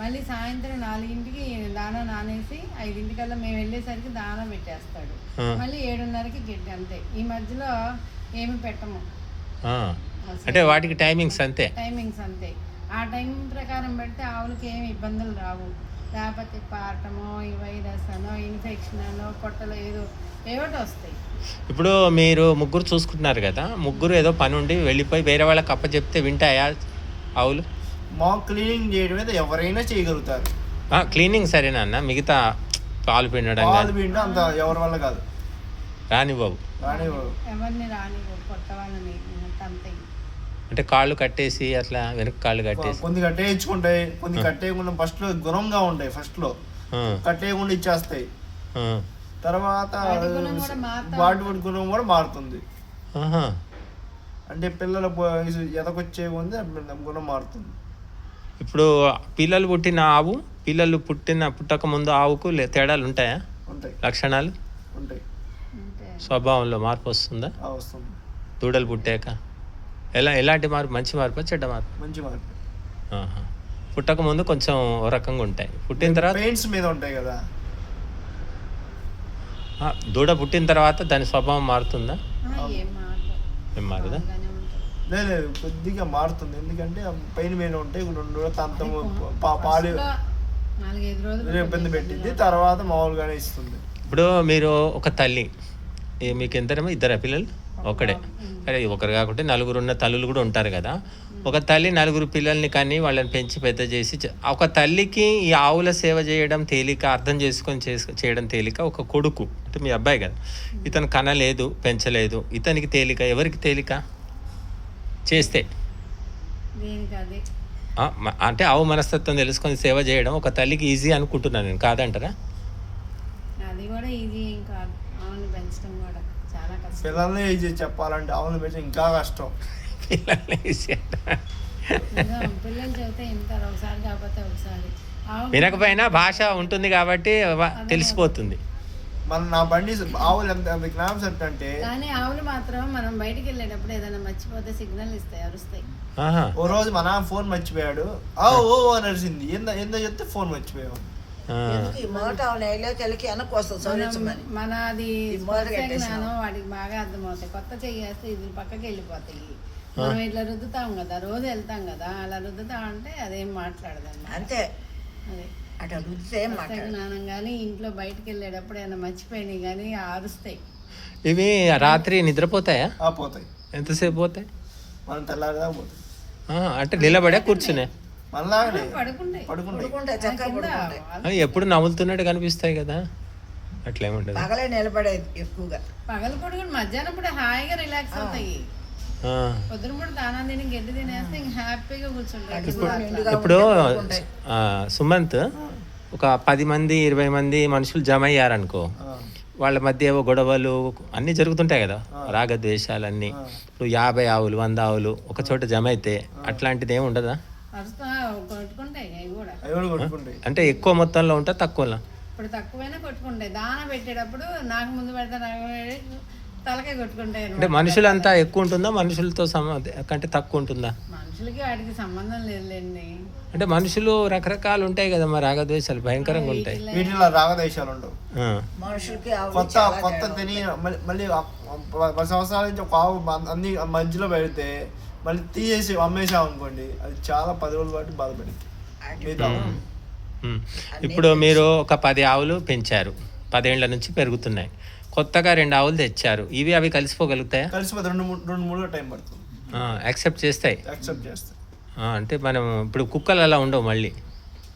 మళ్ళీ సాయంత్రం నాలుగింటికి దానా నానేసి ఐదింటికల్లా మేము వెళ్ళేసరికి దానా పెట్టేస్తాడు. మళ్ళీ ఏడున్నరకి గిడ్డ అంతే. ఈ మధ్యలో ఏమి పెట్టము. అంటే వాటికి టైమింగ్స్ అంతే. టైమింగ్స్ అంతే. ఆ టైం ప్రకారం పెడితే ఆవులకి ఏమి ఇబ్బందులు రావు. లేకపోతే పారటమో ఈ వైరస్ అనో ఇన్ఫెక్షన్ అనో పొట్టలో ఏదో ఏవోటి వస్తాయి. ఇప్పుడు మీరు ముగ్గురు చూసుకుంటున్నారు కదా ముగ్గురు ఏదో పని ఉండి వెళ్ళిపోయి వేరే వాళ్ళకి అప్పచెప్తే వింటాయా ఆవులు? మా క్లీనింగ్ చేయడం అయితే ఎవరైనా చేయగలుగుతారు. ఆ, క్లీనింగ్ సరేనా అన్న? మిగతా పాలు పిండడం పాలు పిండి అంత ఎవరి వల్ల కాదు. రాని బాబు కానీ ఎవరిని రాని పొట్ట వాళ్ళని అంతే. అంటే కాళ్ళు కట్టేసి అట్లా వెనక కాళ్ళు కట్టేసి. కొన్ని కట్టేయించుకుంటాయి కొన్ని కట్టేయకుండా ఫస్ట్లో గుణంగా ఉంటాయి ఫస్ట్లో కట్టేయకుండా ఇచ్చేస్తాయి. తర్వాత వాటి గుణం కూడా మారుతా వాటి వాటి గుణం కూడా మారుతుంది. ఆహా. అంటే పిల్లల ఎదకొచ్చే ఉంది గుణం మారుతుంది. ఇప్పుడు పిల్లలు పుట్టిన ఆవు పిల్లలు పుట్టిన పుట్టక ముందు ఆవుకు లే- తేడాలు ఉంటాయా? ఉంటాయి. లక్షణాలు? స్వభావంలో మార్పు వస్తుందా? దూడలు పుట్టాక? ఎలా ఎలాంటి మార్పు? మంచి మార్పు చెడ్డ మార్పు? మంచి మార్పు. పుట్టక ముందు కొంచెం ఓ రకంగా ఉంటాయి. పుట్టిన తర్వాత? పెయింట్స్ మీద ఉంటాయి కదా. ఆ, దూడ పుట్టిన తర్వాత దాని స్వభావం మారుతుందా? ఏం మారదు ఏం మారదా బాగానే ఉంటుంది లేదు లేదు కొద్దిగా మారుతుంది. ఎందుకంటే పైన మీద ఉంటాయి రెండు రోజులు తంతము పా- పాలు ఇబ్బంది పెట్టింది తర్వాత మామూలుగానే ఇస్తుంది. ఇప్పుడు మీరు ఒక తల్లి ఏ మీకు ఎంతరేమో ఇద్దరా పిల్లలు ఒకడే. అరే ఒకరు కాకుంటే నలుగురు ఉన్న తల్లులు కూడా ఉంటారు కదా. ఒక తల్లి నలుగురు పిల్లల్ని కానీ వాళ్ళని పెంచి పెద్ద చేసి ఒక తల్లికి ఈ ఆవుల సేవ చేయడం తేలిక అర్థం చేసుకొని చేసు చేయడం తేలిక ఒక కొడుకు అంటే మీ అబ్బాయి కదా. ఇతను కనలేదు పెంచలేదు ఇతనికి తేలిక ఎవరికి తేలిక? చేస్తే. అంటే ఆవు మనస్తత్వం తెలుసుకొని సేవ చేయడం ఒక తల్లికి ఈజీ అనుకుంటున్నాను నేను కాదంటారా? అది కూడా ఈజీ ఏం కాదు ఆవుని పెంచడం కూడా చాలా కష్టం. పిల్లల్ని చెప్పాలంటే ఆవులు పెంచి ఇంకా కష్టం. పిల్లల్ని easy అంటారా? ఇంకా పిల్లలు చెబితే వింటారు ఒకసారి కాకపోతే ఒకసారి. ఆవు వినకపోయినా భాష ఉంటుంది కాబట్టి తెలిసిపోతుంది. మన నా బండి ఆవులు ఎంత గ్రామ్స్ ఎంత అంటే కానీ ఆవులు మాత్రం మనం బయటికి వెళ్ళేటప్పుడు ఏదైనా మర్చిపోతే సిగ్నల్ ఇస్తాయి అరుస్తాయి. ఓ రోజు మా నాన్న ఫోన్ మర్చిపోయాడు. ఆ ఓ అని అరిసింది. ఏంద ఏందో చెప్తే ఫోన్ మర్చిపోయావు? మన. జ్ఞానం వాడికి బాగా అర్థమవుతాయి. కొత్త చెయ్యేస్తే ఇది పక్కకి వెళ్ళిపోతాయి. మనం ఇట్లా రుద్దుతాం కదా రోజు వెళ్తాం కదా అలా రుద్దుతాం అంటే అదేం మాట్లాడదన్నమాట. అంతే. అదే. కొత్త మాట్లాడు జ్ఞానం కానీ ఇంట్లో బయటికి వెళ్ళేటప్పుడు ఏమైనా మర్చిపోయినాయి కానీ అరుస్తాయి ఇవి రాత్రి నిద్రపోతాయా? ఆ పోతాయి. ఎంతసేపు పోతాయి? మనం తెల్లారిదా పోతాయి. ఆ, అంటే నిలబడే కూర్చునే. మనలాగనే పడుకుంటాయి. పడుకుంటాయి. పడుకుంటే చక్కగా కింద పడుకుంటాయి. ఆ, ఎప్పుడు నవ్వులుతున్నట్టు కనిపిస్తాయి కదా. అట్లేముండదు. పగలే నిలబడేది ఎక్కువగా. పగలు పడుకుని మధ్యాహ్నం కూడా హాయిగా రిలాక్స్ అవుతాయి. ఇప్పుడు సుమంత్ ఒక పది మంది ఇరవై మంది మనుషులు జమ అయ్యారనుకో వాళ్ళ మధ్య ఏవో గొడవలు అన్నీ జరుగుతుంటాయి కదా. రాగద్వేషాలన్నీ. ఇప్పుడు యాభై ఆవులు వంద ఆవులు ఒక చోట జమ అయితే అట్లాంటిది ఏమి ఉండదా? అంటే ఎక్కువ మొత్తంలో ఉంటా తక్కువలో? ఇప్పుడు తక్కువైనా కొట్టుకుంటాయి. దాన పెట్టేటప్పుడు నాకు ముందు పెడతా నాకు పెట్టి తలకే కొట్టుకుంటాయి అంటే. మనుషులంతా ఎక్కువ ఉంటుందా? మనుషులతో సమ కంటే తక్కువ ఉంటుందా? మనుషులకి వాటికి సంబంధం లేదులేండి. అంటే మనుషులు రకరకాలు ఉంటాయి కదా మరి రాగద్వేషాలు భయంకరంగా ఉంటాయి. వీటిలో. రాగదేశాలు ఉండవు. మనుషులకి కొత్త కొత్త తిని మళ్ళీ పది సంవత్సరాల నుంచి ఒక ఆవు అన్ని మధ్యలో పెడితే మళ్ళీ తీసేసి అమ్మేసాం అనుకోండి అది చాలా పది రోజుల పాటు బాధపడింది. ఇప్పుడు మీరు ఒక పది ఆవులు పెంచారు. పదేళ్ళ నుంచి పెరుగుతున్నాయి. కొత్తగా రెండు ఆవులు తెచ్చారు. ఇవి అవి కలిసిపోగలుగుతాయా? కలిసిపోతే రెండు మూడు రెండు మూడుగా టైం పడుతుంది. యాక్సెప్ట్ చేస్తాయి. యాక్సెప్ట్ చేస్తే ఆ, అంటే మనం ఇప్పుడు కుక్కలు అలా ఉండవు మళ్ళీ.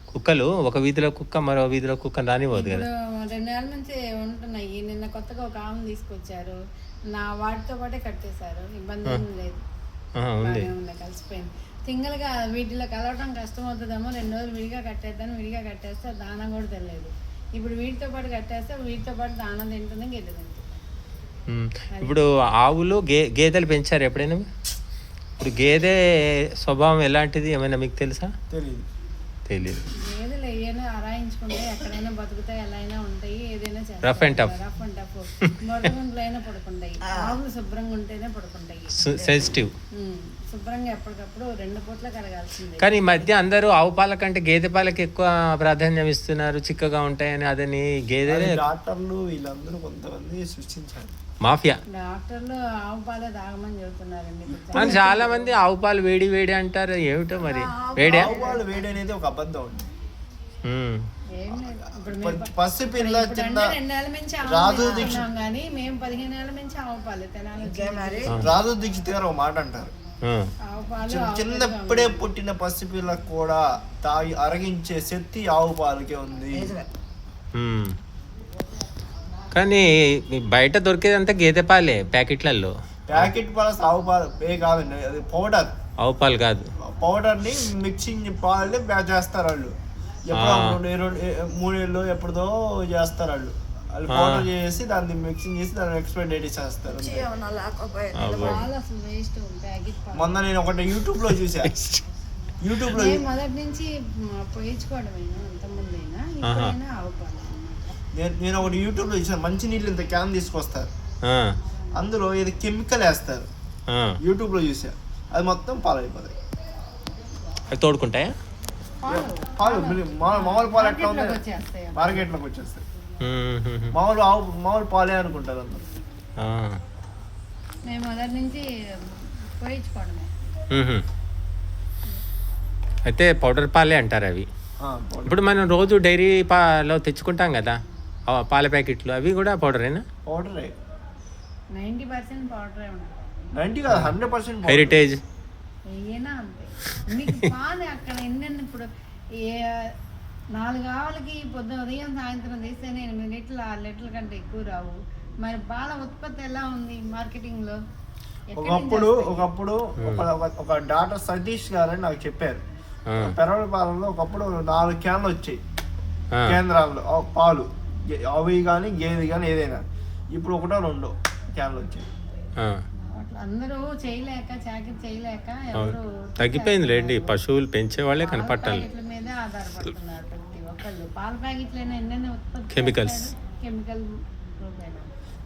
కుక్కలు ఒక వీధిలో కుక్క మరో వీధిలో కుక్క రానివ్వదు కదా. ఇప్పుడు రెండేళ్ళ నుంచి ఉంటున్నాయి. నిన్న కొత్తగా ఒక ఆవును తీసుకొచ్చారు. నా వాటితో పాటే కట్టేశారు ఇబ్బంది ఏం లేదు. ఆ, ఉంది. బాగానే ఉంది కలిసిపోయింది. సింగిల్గా వీటిలో కలవటం కష్టం అవుతుందేమో రెండు రోజులు విడిగా కట్టేద్దాను విడిగా కట్టేస్తే దానా కూడా తెలియదు. ఇప్పుడు వీటితో పాటు కట్టేస్తే వీటితో పాటు దానా తింటుంది గడ్డి తింటుంది. ఇప్పుడు ఆవులు గే గేదెలు పెంచారు ఎప్పుడైనా? ఇప్పుడు గేదె స్వభావం ఎలాంటిది? ఏమైనా మీకు తెలుసా? తెలియదు తెలియదు గేదెలు ఏమైనా అరాయించుకుంటే ఎక్కడైనా బతుకుతాయి ఎలా అయినా ఉంటాయి ఏదైనా Rough and tough. Rough and tough అయినా పడుకుంటాయి. ఆవులు శుభ్రంగా ఉంటేనే పడుకుంటాయి. సెన్సిటివ్ శుభ్రంగా ఎప్పటికప్పుడు రెండు పూట్ల కడగాల్సిందే. కానీ ఈ మధ్య అందరూ ఆవు పాల కంటే గేదె పాలకి ఎక్కువ ప్రాధాన్యం ఇస్తున్నారు చిక్కగా ఉంటాయని అదని గేదె డాక్టర్లు వీళ్ళందరూ కొంతమంది సృష్టించారు. మాఫియా. డాక్టర్లు ఆవు పాలే తాగమని చెబుతున్నారండి. చాలా మంది ఆవు పాలు వేడి వేడి అంటారు ఏమిటో మరి? వేడే? ఆవు పాలు వేడి అనేది ఒక అబద్ధం ఉంది ఉమ్. ఏం లేదు. ఇప్పుడు ప- మేము పసిపిల్ల ఇప్పుడు చిన్న అంటే రెండేళ్ళ నుంచి ఆవు రాజు పాలు దీక్ష- తిన్నాం కానీ మేము పదిహేను ఏళ్ళ నుంచి ఆవు పాలు తినాలి. ఇంకే మరి? రాజు దీక్షిత్ గారు ఒక మాట అంటారు. చిన్నప్పుడే పుట్టిన పసిపిల్లకు కూడా తాగి అరగించే శక్తి ఆవు పాలకే ఉంది. కానీ బయట దొరికేదంతా గేదె పాలే ప్యాకెట్లలో ప్యాకెట్ పాల ఆవు పాలు ఏ కాదండి అది పౌడర్. ఆవు పాలు కాదు. పౌడర్ని మిక్సింగ్ పాలని బ్యా- చేస్తారు వాళ్ళు. ఎప్పుడో మూడేళ్ళు ఎప్పుడుదో చేస్తారు వాళ్ళు. వాళ్ళు పౌడర్ చేసి దాన్ని మిక్సింగ్ చేసి దాన్ని ఎక్స్పైర్ డేట్ చేస్తారు మొన్న నేను ఒకటి యూట్యూబ్లో చూసా. యూట్యూబ్లో మొదటి నుంచి. నేను నేను ఒకటి యూట్యూబ్లో చూసాను. మంచి నీళ్ళు ఇంత క్యాన్ తీసుకొస్తారు. ఆ. అందులో ఇది కెమికల్ వేస్తారు. యూట్యూబ్లో చూసా. అది మొత్తం పాలు అయిపోతాయి. అవి తోడుకుంటాయా? పాలు. పాలు మిలి- మామూలు పాలు ఎట్లా ఉంది వచ్చేస్తాయి మార్కెట్లోకి వచ్చేస్తాయి. మామూలు ఆవు మామూలు పాలే అనుకుంటారు అందరు. ఆ. మేము మొదటి నుంచి పోయించుకోవడమే. అయితే పౌడర్ పాలే అంటారు అవి. ఇప్పుడు మనం రోజు డైరీ పాలో తెచ్చుకుంటాం కదా ఆ పాల ప్యాకెట్లు అవి కూడా పౌడరేనా? పౌడరే. నైంటీ పర్సెంట్ పౌడరే నైన్టీ కాదు హండ్రెడ్ పర్సెంట్ హెరిటేజ్. ఏనా అంతే. మీకు పాలు అక్కడ ఎన్నెన్ని ఇప్పుడు ఏ నాలుగు ఆవులకి పొద్దున ఉదయం సాయంత్రం తీస్తేనే ఎనిమిది లీటర్లు ఆరు లీటర్ల కంటే ఎక్కువ రావు. మరి పాల ఉత్పత్తి ఎలా ఉంది మార్కెటింగ్లో? ఎక్కడి నుంచి ఒకప్పుడు? ఒకప్పుడు ఒక డాక్టర్ సతీష్ గారని నాకు చెప్పారు. పెరవల పాలనలో ఒకప్పుడు నాలుగు క్యాన్లు వచ్చాయి. కేంద్రాల్లో ఆ పాలు. అవి కానీ గేదె కానీ ఏదైనా. ఇప్పుడు ఒకటో రెండో క్యాన్లు వచ్చాయి. అందరూ చేయలేక చాకరీ చేయలేక ఎవరు తగ్గిపోయింది లేండి. పశువులు పెంచే వాళ్ళే కనపట్టాలి ప్యాకెట్ల మీదే ఆధారపడుతున్నారు ప్రతి ఒక్కళ్ళు. పాల ప్యాకెట్లైనా ఎన్నెన్ని ఉత్పత్తి. చేస్తారు? కెమికల్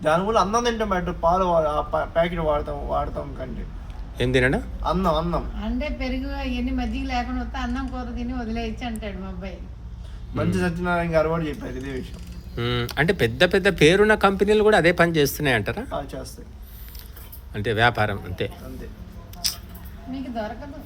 దానివల్ల అన్నం తింటాం బెటర్ పాలు వా- ఆ పా- ప్యాకెట్ వాడతాం వాడతాం కంటే ఏం తినడా? అన్నం అన్నం. అంటే పెరుగు ఎన్ని మజ్జిగ లేకుండా వస్తే అన్నం కూర తిని వదిలేయచ్చు అంటాడు మా అబ్బాయి. మంచి సత్యనారాయణ గారు కూడా చెప్పారు ఇదే విషయం. అంటే పెద్ద పెద్ద పేరున్న కంపెనీలు కూడా అదే పని చేస్తున్నాయి అంటారా ఆ, చేస్తాయి. అంటే వ్యాపారం అంతే. మీకు దొరకదు.